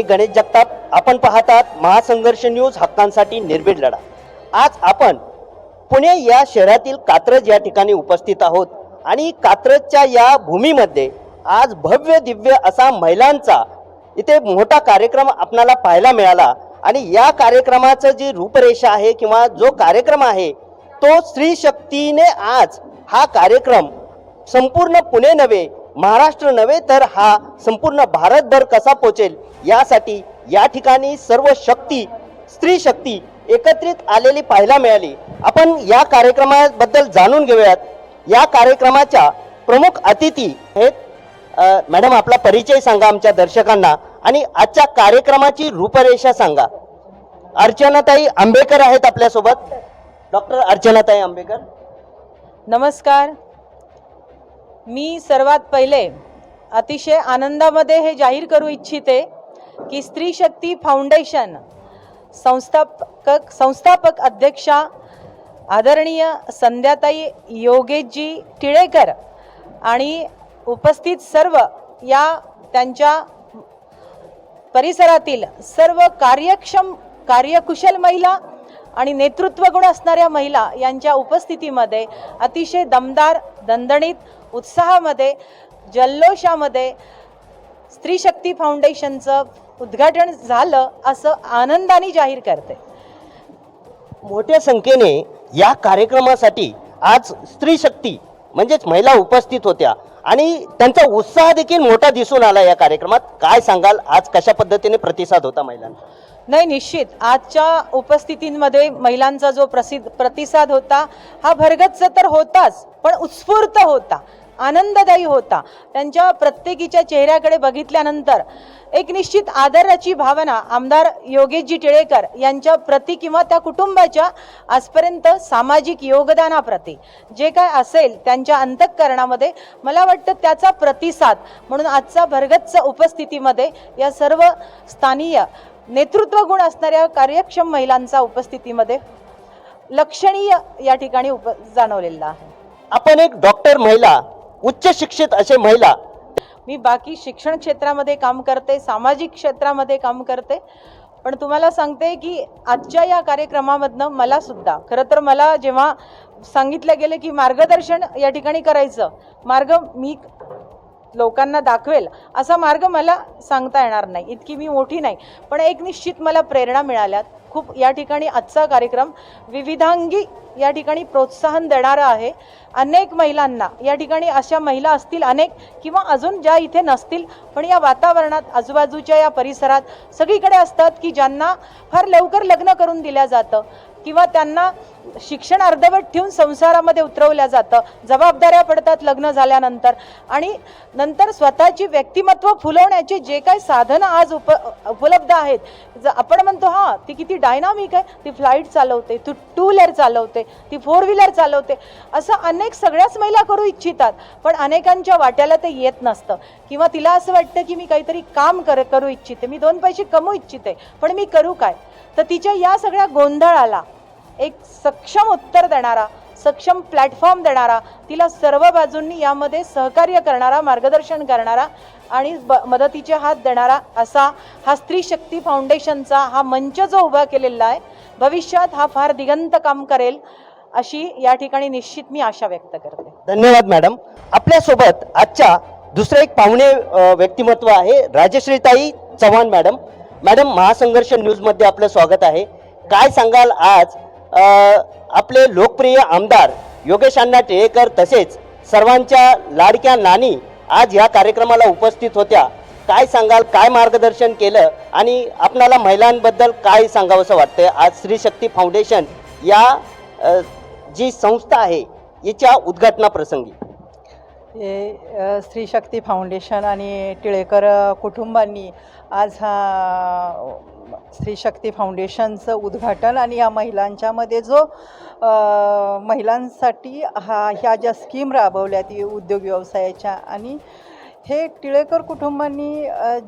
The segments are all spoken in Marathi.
मी गणेश जगताप. आपण पाहतात महासंघर्ष न्यूज हक्कांसाठी निर्भीड लढा. आज आपण पुणे या शहरातील कात्रज या ठिकाणी उपस्थित आहोत आणि कात्रजच्या या भूमीमध्ये आज भव्य दिव्य असा महिलांचा इथे मोठा कार्यक्रम आपणाला पाहायला मिळाला. आणि या कार्यक्रमाचं जी रूपरेषा आहे किंवा जो कार्यक्रम आहे तो स्त्री शक्तीने आज हा कार्यक्रम संपूर्ण पुणे नव्हे महाराष्ट्र नव्हे तर हा संपूर्ण भारतभर कसा पोचेल? यासाठी या ठिकाणी सर्व शक्ती स्त्री शक्ती एकत्रित आलेली पाहायला मिळाली. आपण या कार्यक्रमाबद्दल जाणून घेऊयात. या कार्यक्रमाच्या प्रमुख अतिथी आहेत मॅडम आपला परिचय सांगा आमच्या दर्शकांना आणि आजच्या कार्यक्रमाची रूपरेषा सांगा. अर्चनाताई आंबेकर आहेत आपल्यासोबत. डॉक्टर अर्चनाताई आंबेकर. नमस्कार. मी सर्वात पहिले अतिशय आनंदामध्ये हे जाहीर करू इच्छिते की स्त्री शक्ती फाउंडेशन संस्थापक संस्थापक अध्यक्षा आदरणीय संध्याताई योगेशजी टिळेकर आणि उपस्थित सर्व या त्यांच्या परिसरातील सर्व कार्यक्षम कार्यकुशल महिला आणि नेतृत्व गुण असणाऱ्या महिला यांच्या उपस्थितीमध्ये अतिशय दमदार दणदणीत उत्साहामध्ये जल्लोषामध्ये स्त्री शक्ती फाउंडेशनचं उद्घाटन झालं असं आनंदाने जाहीर करते. मोठ्या संख्येने या कार्यक्रमासाठी आज स्त्री शक्ती म्हणजेच महिला उपस्थित होत्या. आणि त्यांचा उत्साह देखील मोठा दिसून आला या कार्यक्रमात. काय सांगाल? आज कशा पद्धतीने प्रतिसाद होता महिलांचा? नाही निश्चित. आजच्या उपस्थितींमध्ये महिलांचा जो प्रसिद्ध प्रतिसाद होता हा भरगच्च तर होताच पण उत्स्फूर्त होता. आनंददायी होता. त्यांच्या प्रत्येकीच्या चेहऱ्याकडे बघितल्यानंतर एक निश्चित आदराची भावना आमदार योगेशजी टिळेकर यांच्या प्रती किंवा त्या कुटुंबाच्या आजपर्यंत सामाजिक योगदानाप्रती. जे काय असेल त्यांच्या अंतःकरणामध्ये मला वाटतं त्याचा प्रतिसाद म्हणून आजचा भरगच्च उपस्थितीमध्ये या सर्व स्थानीय नेतृत्व गुण असणाऱ्या कार्यक्षम महिलांचा उपस्थितीमध्ये लक्षणीय या ठिकाणी उप जाणवलेला आहे. आपण एक डॉक्टर महिला उच्च शिक्षित असे महिला मी बाकी शिक्षण क्षेत्रामध्ये काम करते सामाजिक क्षेत्रामध्ये काम करते. पण तुम्हाला सांगते की आजच्या या कार्यक्रमामधनं मला सुद्धा खरं तर मला जेव्हा सांगितलं गेलं की मार्गदर्शन या ठिकाणी करायचं मार्ग मी लोकांना दाखवेल असा मार्ग मला सांगता येणार नाही. इतकी मी मोठी नाही. पण एक निश्चित मला प्रेरणा मिळाल्यात. खूप या ठिकाणी आजचा कार्यक्रम विविधांगी या ठिकाणी प्रोत्साहन देणारा आहे. अनेक महिलांना या ठिकाणी अशा महिला असतील अनेक किंवा अजून ज्या इथे नसतील पण या वातावरणात आजूबाजूच्या या परिसरात सगळीकडे असतात की ज्यांना फार लवकर लग्न करून दिल्या जातं किंवा त्यांना शिक्षण अर्धवट ठेवून संसारामध्ये उतरवल्या जातं. जबाबदाऱ्या पडतात लग्न झाल्यानंतर. आणि नंतर स्वतःची व्यक्तिमत्व फुलवण्याचे जे काही साधनं आज उप उपलब्ध आहेत. आपण म्हणतो हां ती किती डायनामिक आहे. ती फ्लाईट चालवते ती टू व्हीलर चालवते ती फोर व्हीलर चालवते. असं अनेक सगळ्याच महिला करू इच्छितात पण अनेकांच्या वाट्याला ते येत नसतं. किंवा तिला असं वाटतं की मी काहीतरी काम कर करू इच्छिते. मी दोन पैसे कमवू इच्छिते पण मी करू काय? तर तिच्या या सगळ्या गोंधळाला एक सक्षम उत्तर देणारा सक्षम प्लॅटफॉर्म देणारा तिला सर्व बाजूंनी यामध्ये सहकार्य करणारा मार्गदर्शन करणारा आणि ब मदतीचे हात देणारा असा हा स्त्री शक्ती फाउंडेशनचा हा मंच जो उभा केलेला आहे भविष्यात हा फार दिगंत काम करेल अशी या ठिकाणी निश्चित मी आशा व्यक्त करते. धन्यवाद मॅडम आपल्यासोबत आजच्या दुसरे एक पाहुणे व्यक्तिमत्व आहे राजश्रीताई चव्हाण मॅडम मॅडम महासंघर्ष न्यूजमध्ये आपलं स्वागत आहे. काय सांगाल आज? आपले लोकप्रिय आमदार योगेश अण्णा टिळेकर तसेच सर्वांच्या लाडक्या नानी आज या कार्यक्रमाला उपस्थित होत्या. काय सांगाल काय मार्गदर्शन केलं आणि आपणाला महिलांबद्दल काय सांगावंसं वाटतंय? आज स्त्री शक्ती फाउंडेशन या जी संस्था आहे याच्या उद्घाटनाप्रसंगी हे स्त्री शक्ती फाउंडेशन आणि टिळेकर कुटुंबांनी आज हा स्त्री शक्ती फाउंडेशनचं उद्घाटन आणि या महिलांच्यामध्ये जो महिलांसाठी हा ह्या ज्या स्कीम राबवल्या ती उद्योग व्यवसायाच्या आणि हे टिळेकर कुटुंबांनी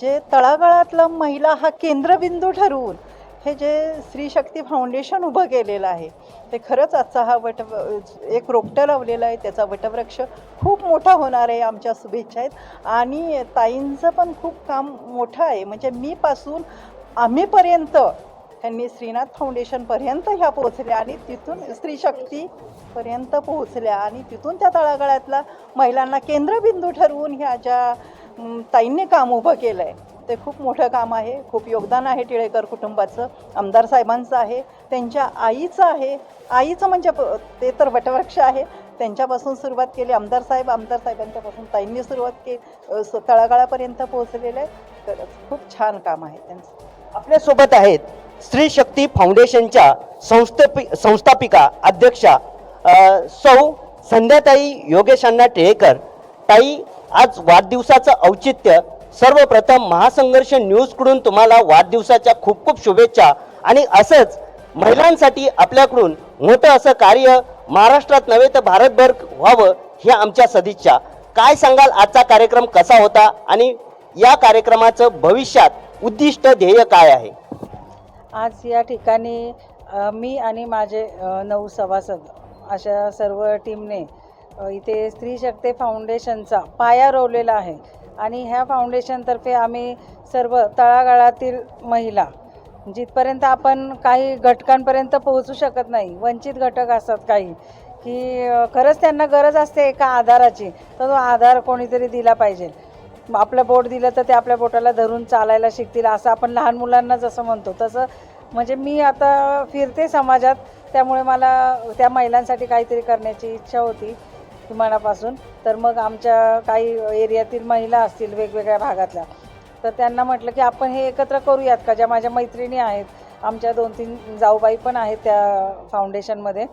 जे तळागाळातला महिला हा केंद्रबिंदू ठरवून हे जे स्त्री शक्ती फाउंडेशन उभं केलेलं आहे ते खरंच आजचा हा वट एक रोपटं लावलेलं आहे त्याचा वटवृक्ष खूप मोठा होणार आहे आमच्या शुभेच्छा आहेत. आणि ताईंचं पण खूप काम मोठं आहे. म्हणजे मीपासून आम्हीपर्यंत त्यांनी श्रीनाथ फाउंडेशनपर्यंत ह्या पोहोचल्या आणि तिथून स्त्री शक्तीपर्यंत पोहोचल्या. आणि तिथून त्या तळागाळातला महिलांना केंद्रबिंदू ठरवून ह्या ज्या ताईंनी काम उभं केलं आहे ते खूप मोठं काम आहे. खूप योगदान आहे टिळेकर कुटुंबाचं आमदार साहेबांचं आहे त्यांच्या आईचं आहे. आईचं म्हणजे प- ते तर वटवृक्ष आहे. त्यांच्यापासून सुरुवात केली आमदार साहेब आमदार साहेबांच्यापासून ताईंनी सुरुवात केली. तळागाळापर्यंत पोहोचलेलं आहे. तर खूप छान काम आहे त्यांचं. आपल्यासोबत आहेत स्त्री शक्ती फाउंडेशनच्या संस्थापि संस्थापिका अध्यक्षा सौ संध्याताई योगेशांना टिळेकर. ताई आज वाढदिवसाचं औचित्य सर्वप्रथम महासंघर्ष न्यूजकडून तुम्हाला वाढदिवसाच्या खूप खूप शुभेच्छा आणि असंच महिलांसाठी आपल्याकडून मोठं असं कार्य महाराष्ट्रात नव्हे तर भारतभर व्हावं ही आमच्या सदिच्छा. काय सांगाल आजचा कार्यक्रम कसा होता आणि या कार्यक्रमाचं भविष्यात उद्दिष्ट ध्येय काय आहे? आज या ठिकाणी अ, मी आणि माझे अ, नऊ सभासद अशा सर्व टीमने अ, इथे स्त्री शक्ती फाउंडेशनचा पाया रोवलेला आहे. आणि ह्या फाउंडेशनतर्फे आम्ही सर्व तळागाळातील महिला जिथपर्यंत आपण काही घटकांपर्यंत पोहोचू शकत नाही वंचित घटक असतात काही की अ, खरंच त्यांना गरज असते एका आधाराची तर तो आधार कोणीतरी दिला पाहिजे. आपलं बोट दिलं तर ते आपल्या बोटाला धरून चालायला शिकतील असं आपण लहान मुलांना जसं म्हणतो तसं म्हणजे मी आता फिरते समाजात त्यामुळे मला त्या महिलांसाठी काहीतरी करण्याची इच्छा होती मनापासून तर मग आमच्या काही एरियातील महिला असतील वेगवेगळ्या भागातल्या तर त्यांना म्हटलं की आपण हे एकत्र करूयात का? ज्या माझ्या मैत्रिणी आहेत आमच्या दोन तीन जाऊबाई पण आहेत त्या फाउंडेशनमध्ये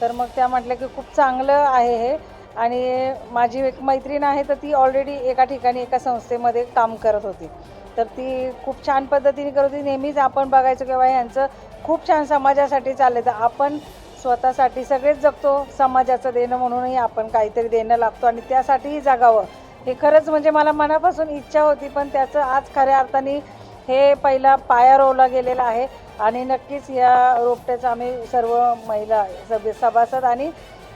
तर मग त्या म्हटलं की खूप चांगलं आहे हे. आणि माझी एक मैत्रीण आहे तर ती ऑलरेडी एका ठिकाणी एका संस्थेमध्ये काम करत होती. तर ती खूप छान पद्धतीने करत होती. नेहमीच आपण बघायचो किंवा ह्यांचं खूप छान समाजासाठी चाललं तर आपण स्वतःसाठी सगळेच जगतो समाजाचं देणं म्हणूनही आपण काहीतरी देणं लागतो आणि त्यासाठीही जगावं. हे खरंच म्हणजे मला मनापासून इच्छा होती पण त्याचं आज खऱ्या अर्थाने हे पहिला पाया रोवला गेलेला आहे. आणि नक्कीच या रोपट्याचं आम्ही सर्व महिला सभे सभासद आणि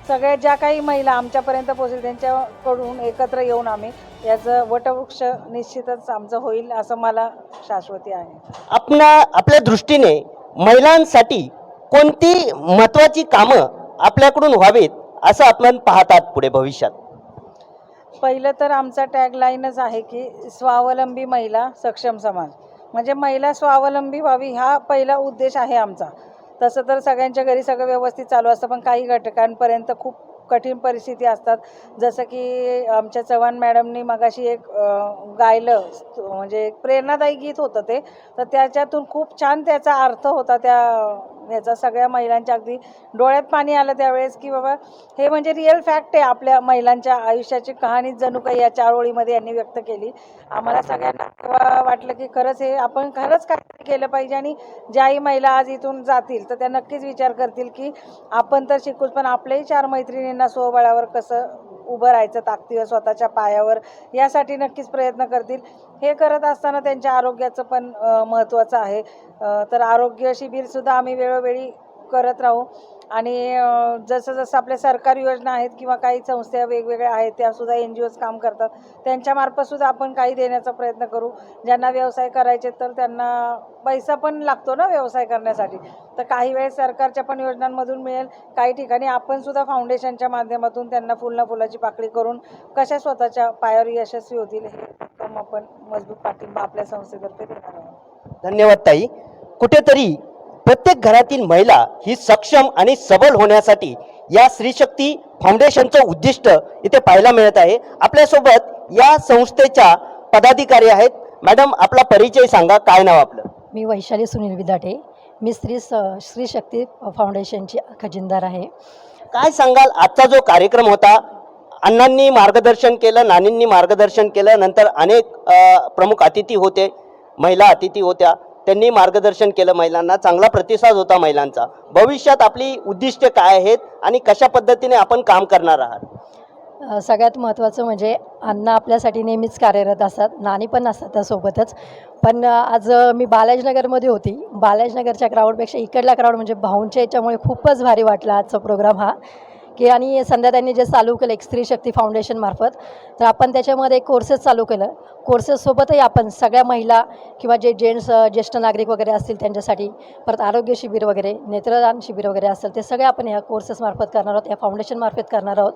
सगळ्या ज्या काही महिला आमच्यापर्यंत पोहोचतील त्यांच्याकडून एकत्र येऊन आम्ही याचं वटवृक्ष निश्चितच आमचं होईल असं मला शाश्वती आहे. आपणा आपल्या दृष्टीने महिलांसाठी कोणती महत्वाची कामं आपल्याकडून व्हावीत असं आपण पाहतात पुढे भविष्यात? पहिलं तर आमचा टॅगलाईनच आहे की स्वावलंबी महिला सक्षम समाज. म्हणजे महिला स्वावलंबी व्हावी हा पहिला उद्देश आहे आमचा. तसं तर सगळ्यांच्या घरी सगळं व्यवस्थित चालू असतं पण काही घटकांपर्यंत खूप कठीण परिस्थिती असतात. जसं की आमच्या चव्हाण मॅडमनी मगाशी एक गायलं म्हणजे एक प्रेरणादायी गीत होतं ते. तर त्याच्यातून खूप छान त्याचा अर्थ होता त्या ह्याचा सगळ्या महिलांच्या अगदी डोळ्यात पाणी आलं त्यावेळेस की बाबा हे म्हणजे रिअल फॅक्ट आहे आपल्या महिलांच्या आयुष्याची कहाणी जणू काही या चार ओळीमध्ये यांनी व्यक्त केली. आम्हाला सगळ्यांना वाटलं की खरंच हे आपण खरंच काहीतरी केलं पाहिजे आणि ज्याही महिला आज इथून जातील तर त्या नक्कीच विचार करतील की आपण तर शिकूच पण आपल्याही चार मैत्रिणींना स्वबळावर कसं उभं राहायचं ताकदीवर स्वतःच्या पायावर. यासाठी नक्कीच प्रयत्न करतील. हे करत असताना त्यांच्या आरोग्याचं पण महत्त्वाचं आहे. तर आरोग्य शिबिरसुद्धा आम्ही वेळोवेळी करत राहू. आणि जसं जसं आपल्या सरकारी योजना आहेत किंवा काही संस्था वेगवेगळ्या आहेत त्यासुद्धा एन जी ओज काम करतात. त्यांच्यामार्फतसुद्धा आपण काही देण्याचा प्रयत्न करू. ज्यांना व्यवसाय करायचे तर त्यांना पैसा पण लागतो ना व्यवसाय करण्यासाठी. तर काही वेळेस सरकारच्या पण योजनांमधून मिळेल. काही ठिकाणी आपणसुद्धा फाउंडेशनच्या माध्यमातून त्यांना फुलना फुलाची पाकळी करून कशा स्वतःच्या पायावर यशस्वी होतील हे काम आपण मजबूत पाठिंबा आपल्या संस्थेतर्फे देणार आहोत. धन्यवाद ताई. कुठेतरी प्रत्येक घरातील महिला ही सक्षम आणि सबल होण्यासाठी या स्त्रीशक्ती फाउंडेशनचं उद्दिष्ट इथे पाहायला मिळत आहे. आपल्यासोबत या संस्थेच्या पदाधिकारी आहेत. मॅडम आपला परिचय सांगा. काय नाव आपलं? मी वैशाली सुनील विदाटे. मी स्त्री स स्त्री शक्ती फाउंडेशनची खजिनदार आहे. काय सांगाल? आजचा जो कार्यक्रम होता अण्णांनी मार्गदर्शन केलं नानींनी मार्गदर्शन केलं नंतर अनेक प्रमुख अतिथी होते महिला अतिथी होत्या. त्यांनी मार्गदर्शन केलं महिलांना चांगला प्रतिसाद होता महिलांचा. भविष्यात आपली उद्दिष्ट काय आहेत आणि कशा पद्धतीने आपण काम करणार आहात? सगळ्यात महत्त्वाचं म्हणजे अण्णा आपल्यासाठी नेहमीच कार्यरत असतात नाणी पण असतात त्यासोबतच. पण आज मी बालाजनगरमध्ये होती. बालाजनगरच्या क्राऊडपेक्षा इकडला क्राऊड म्हणजे भाऊंच्या याच्यामुळे खूपच भारी वाटला आजचा प्रोग्राम हा. की आणि संध्या त्यांनी जे चालू केलं एक स्त्री शक्ती फाउंडेशनमार्फत तर आपण त्याच्यामध्ये एक कोर्सेस चालू केलं. कोर्सेससोबतही आपण सगळ्या महिला किंवा जे जेंट्स ज्येष्ठ नागरिक वगैरे असतील त्यांच्यासाठी परत आरोग्य शिबिर वगैरे नेत्रदान शिबिर वगैरे असेल ते सगळे आपण ह्या कोर्सेसमार्फत करणार आहोत या फाउंडेशनमार्फत करणार आहोत.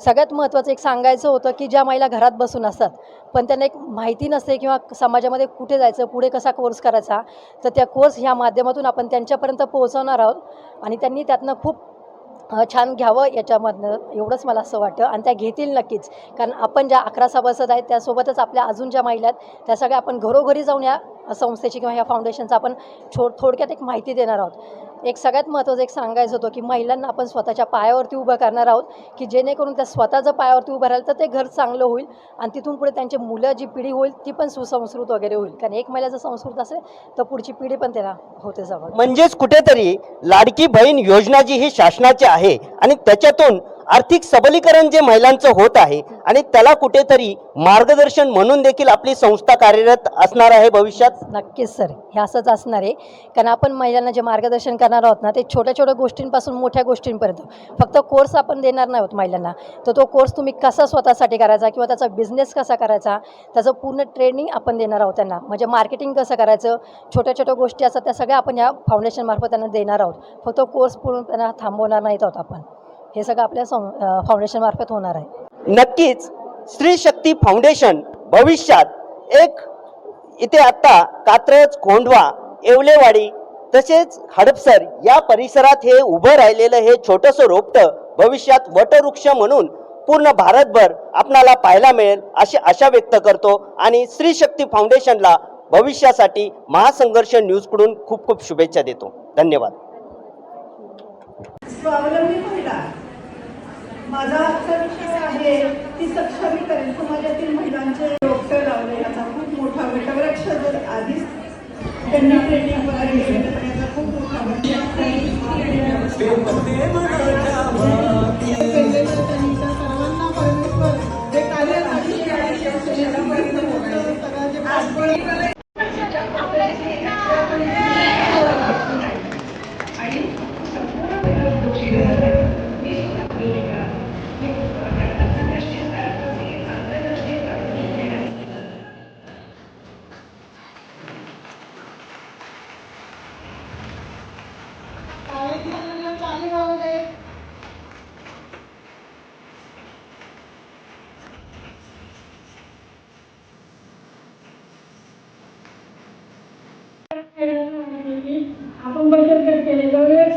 सगळ्यात महत्त्वाचं एक सांगायचं होतं की ज्या महिला घरात बसून असतात पण त्यांना एक माहिती नसते किंवा समाजामध्ये कुठे जायचं पुढे कसा कोर्स करायचा तर त्या कोर्स ह्या माध्यमातून आपण त्यांच्यापर्यंत पोहोचवणार आहोत आणि त्यांनी त्यातनं खूप छान घ्यावं याच्यामधनं एवढंच मला असं वाटतं आणि त्या घेतील नक्कीच. कारण आपण ज्या अकरा सभासद आहेत त्यासोबतच आपल्या अजून ज्या महिला आहेत त्या सगळ्या आपण घरोघरी जाऊन या संस्थेची किंवा या फाउंडेशनचा आपण छो थोडक्यात एक माहिती देणार आहोत. एक सगळ्यात महत्त्वाचं एक सांगायचं होतं की महिलांना आपण स्वतःच्या पायावरती उभं करणार आहोत की जेणेकरून त्या स्वतःचं पायावरती उभं राहिलं तर ते घर चांगलं होईल आणि तिथून पुढे त्यांची मुलं जी पिढी होईल ती पण सुसंस्कृत वगैरे होईल. कारण एक महिला जर संस्कृत असेल तर पुढची पिढी पण त्याला होते जवळ. म्हणजेच कुठेतरी लाडकी बहीण योजना जी ही शासनाची आहे आणि त्याच्यातून आर्थिक सबलीकरण जे महिलांचं होत आहे आणि त्याला कुठेतरी मार्गदर्शन म्हणून देखील आपली संस्था कार्यरत असणार आहे भविष्यात? नक्कीच सर. हे असंच असणार आहे. कारण आपण महिलांना जे मार्गदर्शन करणार आहोत ना ते छोट्या छोट्या गोष्टींपासून मोठ्या गोष्टींपर्यंत. फक्त कोर्स आपण देणार नाही आहोत महिलांना. तर तो कोर्स तुम्ही कसा स्वतःसाठी करायचा किंवा त्याचा बिझनेस कसा करायचा त्याचं पूर्ण ट्रेनिंग आपण देणार आहोत त्यांना. म्हणजे मार्केटिंग कसं करायचं छोट्या छोट्या गोष्टी असतात त्या सगळ्या आपण या फाउंडेशनमार्फत त्यांना देणार आहोत. फक्त कोर्स पूर्ण त्यांना थांबवणार नाहीत आहोत आपण. हे सगळं आपल्या सं फाउंडेशनमार्फत होणार आहे. नक्कीच स्त्री शक्ती फाउंडेशन भविष्यात एक इथे आता कात्रज कोंढवा येवलेवाडी तसेच हडपसर या परिसरात हे उभं राहिलेलं हे छोटंसं रोपटं भविष्यात वटवृक्ष म्हणून पूर्ण भारतभर आपणाला पाहायला मिळेल अशी आशा व्यक्त करतो आणि स्त्री शक्ती फाउंडेशनला भविष्यासाठी महासंघर्ष न्यूजकडून खूप खूप शुभेच्छा देतो. धन्यवाद. स्वावलंबी महिला. माझा आजचा विषय आहे की सक्षमीकरण. समाजातील महिलांचे डॉक्टर लावले याचा खूप मोठा वटवृक्ष जर आधीच त्यांनी ट्रेनिंग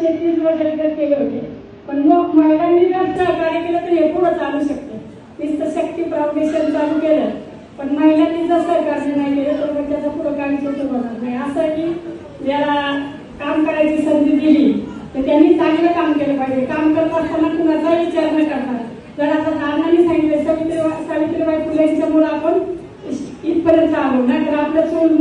केले जवळ केले होते. पण मग महिलांनी जर सहकार्य केलं तर हे पुढं चालू शकते. तर शक्ती फाउंडेशन चालू केलं पण महिलांनी जर सहकार्य नाही केलं तर मग त्याचा पुढं काही छोटं होणार नाही. असं की ज्याला काम करायची संधी दिली तर त्यांनी चांगलं काम केलं पाहिजे. काम करत असताना कुणाचा विचार न करणार जर आता नानांनी सांगितलं सावित्रीबाई सावित्रीबाई फुले यांच्यामुळं आपण इथपर्यंत आलो ना तर आपलं सोन